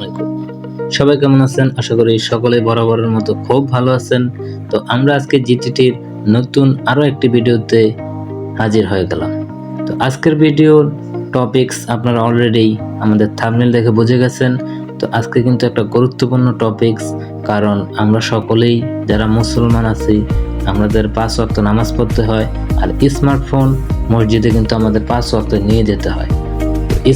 আলাইকুম। সবাই কেমন আছেন? আশা করি সকলে বরাবরের মতো খুব ভালো আছেন। তো আমরা আজকে জিটিটির নতুন আরও একটি ভিডিওতে হাজির হয়ে গেলাম। তো আজকের ভিডিওর টপিকস আপনারা অলরেডি আমাদের থামনেল দেখে বুঝে গেছেন। তো আজকে কিন্তু একটা গুরুত্বপূর্ণ টপিকস কারণ আমরা সকলেই যারা মুসলমান আছি, আমাদের পাঁচ ওয়াক্ত নামাজ পড়তে হয়, আর স্মার্টফোন মসজিদে কিন্তু আমাদের পাঁচ ওয়াক্ত নিয়ে যেতে হয়।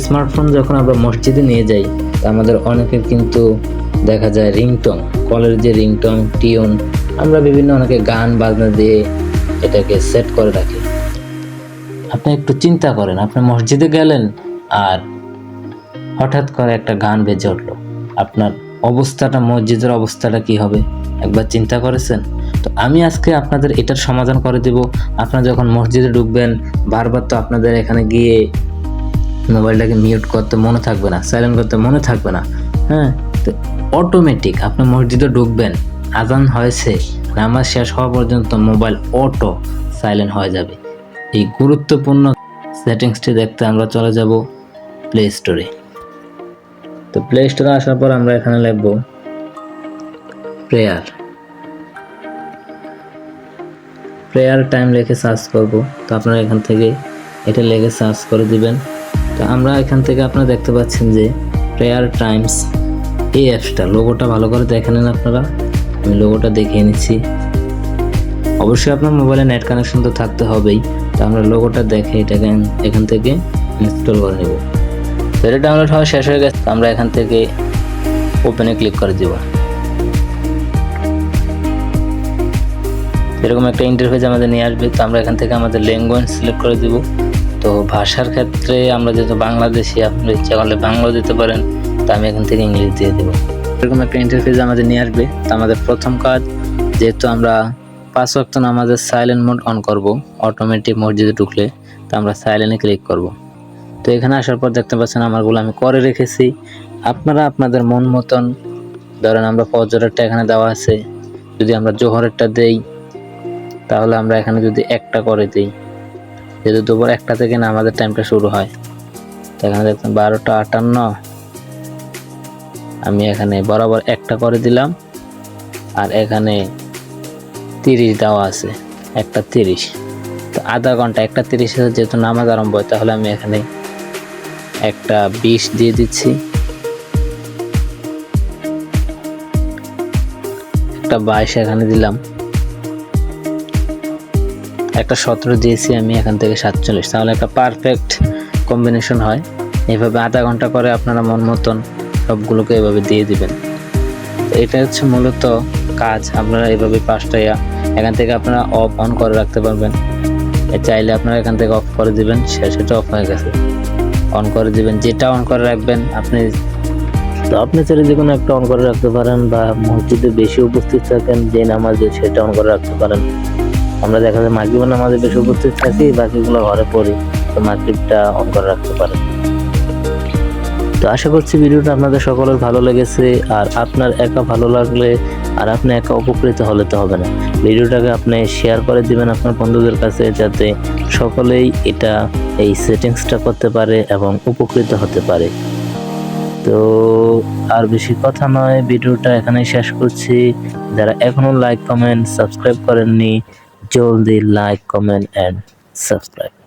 স্মার্টফোন যখন আমরা মসজিদে নিয়ে যাই, আমাদের অনেকের কিন্তু দেখা যায় রিংটং, কলের যে রিংটং, টিউন, আমরা বিভিন্ন অনেকে গান বাজনা দিয়ে এটাকে সেট করে রাখি। আপনি একটু চিন্তা করেন, আপনি মসজিদে গেলেন আর হঠাৎ করে একটা গান বেজে উঠল। আপনার অবস্থাটা, মসজিদের অবস্থাটা কি হবে? একবার চিন্তা করেছেন? তো আমি আজকে আপনাদের এটার সমাধান করে দেব। আপনারা যখন মসজিদে ঢুকবেন, বারবার তো আপনাদের এখানে গিয়ে মোবাইলটাকে মিউট করতে মনে থাকবে না সাইলেন্ট করতে মনে থাকবে না হ্যাঁ? তো অটোমেটিক আপনি মসজিদে ঢুকবেন, আজান হয়েছে, নামাজ শেষ হওয়া পর্যন্ত মোবাইল অটো সাইলেন্ট হয়ে যাবে। এই গুরুত্বপূর্ণ সেটিংসটি দেখতে আমরা চলে যাব প্লে স্টোরে তো প্লে স্টোরে আসার পর আমরা এখানে লিখব প্রেয়ার প্রেয়ার টাইম লিখে সার্চ করব। তো আপনারা এখান থেকে এটা লিখে সার্চ করে দিবেন। তো আমরা এখান থেকে আপনারা দেখতে পাচ্ছেন যে প্রেয়ার টাইমস এই অ্যাপসটা। লোগোটা ভালো করে দেখে নেন আপনারা। আমি লোগোটা দেখিয়ে নিচ্ছি। অবশ্যই আপনার মোবাইলে নেট কানেকশন তো থাকতে হবেই। তো আমরা লোগোটা দেখে এটাকে এখান থেকে ইনস্টল করে নেব। তো এটা ডাউনলোড হওয়া শেষ হয়ে গেছে। আমরা এখান থেকে ওপেনে ক্লিক করে দেব। এরকম একটা ইন্টারফেস আমাদের নিয়ে আসবে। তো আমরা এখান থেকে আমাদের ল্যাঙ্গুয়েজ সিলেক্ট করে দিব। তো ভাষার ক্ষেত্রে আমরা যেহেতু বাংলাদেশি, আপনি ইচ্ছা করলে বাংলাও দিতে পারেন, তো আমি এখান থেকে ইংলিশ দিয়ে দেবো। এরকম একটা ইন্টারফেস আমাদের নিয়ে আসবে। তো আমাদের প্রথম কাজ, যেহেতু আমরা পাঁচ ওয়াক্ত আমাদের সাইলেন্ট মোড অন করব অটোমেটিক মসজিদে ঢুকলে, তো আমরা সাইলেন্টে ক্লিক করব। তো এখানে আসার পর দেখতে পাচ্ছেন আমারগুলো আমি করে রেখেছি। আপনারা আপনাদের মন মতন, ধরেন আমরা ফজরেরটা এখানে দেওয়া আছে, যদি আমরা জোহরেরটা দেই, তাহলে আমরা এখানে যদি একটা করে দিই যেহেতু দুপুর একটা থেকে না আমাদের টাইমটা শুরু হয়। এখানে দেখছেন বারোটা আটান্ন। আমি এখানে বরাবর একটা করে দিলাম। আর এখানে তিরিশ দেওয়া আছে, একটা তিরিশ। তো আধা ঘণ্টা, একটা তিরিশে যেহেতু নামাজ আরম্ভ হয়, তাহলে আমি এখানে একটা বিশ দিয়ে দিচ্ছি। একটা বাইশ এখানে দিলাম। একটা সতেরো দিয়েছি আমি এখান থেকে সাতচল্লিশ। তাহলে একটা পারফেক্ট কম্বিনেশন হয়। এভাবে আধা ঘণ্টা করে আপনারা মন মতন সবগুলোকে এভাবে দিয়ে দিবেন। এটা হচ্ছে মূলত কাজ। আপনারা এভাবে পাঁচটাইয়া এখান থেকে আপনারা অফ অন করে রাখতে পারবেন। চাইলে আপনারা এখান থেকে অফ করে দিবেন সেটা অফ হয়ে গেছে। অন করে দিবেন। যেটা অন করে রাখবেন, আপনি তো আপনি চাইলে যে কোনো একটা অন করে রাখতে পারেন বা মসজিদে বেশি উপস্থিত থাকেন, যে নামাজে সেটা অন করে রাখতে পারেন। আমরা দেখা যায় মাগরিবের নামাজে বেশি উপস্থিত থাকি, বাকিগুলো ঘরে পড়ি। তো মাগরিবটা অন করে রাখতে পারেন। তো আশা করছি ভিডিওটা আপনাদের সকলের ভালো লেগেছে, আর আপনার একা ভালো লাগলে আর আপনি একা উপকৃত হলে তো হবে না। ভিডিওটাকে আপনি শেয়ার করে দিবেন আপনার বন্ধুদের কাছে, যাতে সকলেই এটা, এই সেটিংসটা করতে পারে এবং উপকৃত হতে পারে। তো আর বেশি কথা নয়, ভিডিওটা এখানেই শেষ করছি। যারা এখনও লাইক কমেন্ট সাবস্ক্রাইব করেননি জলদি লাইক কমেন্ট অ্যান্ড সাবস্ক্রাইব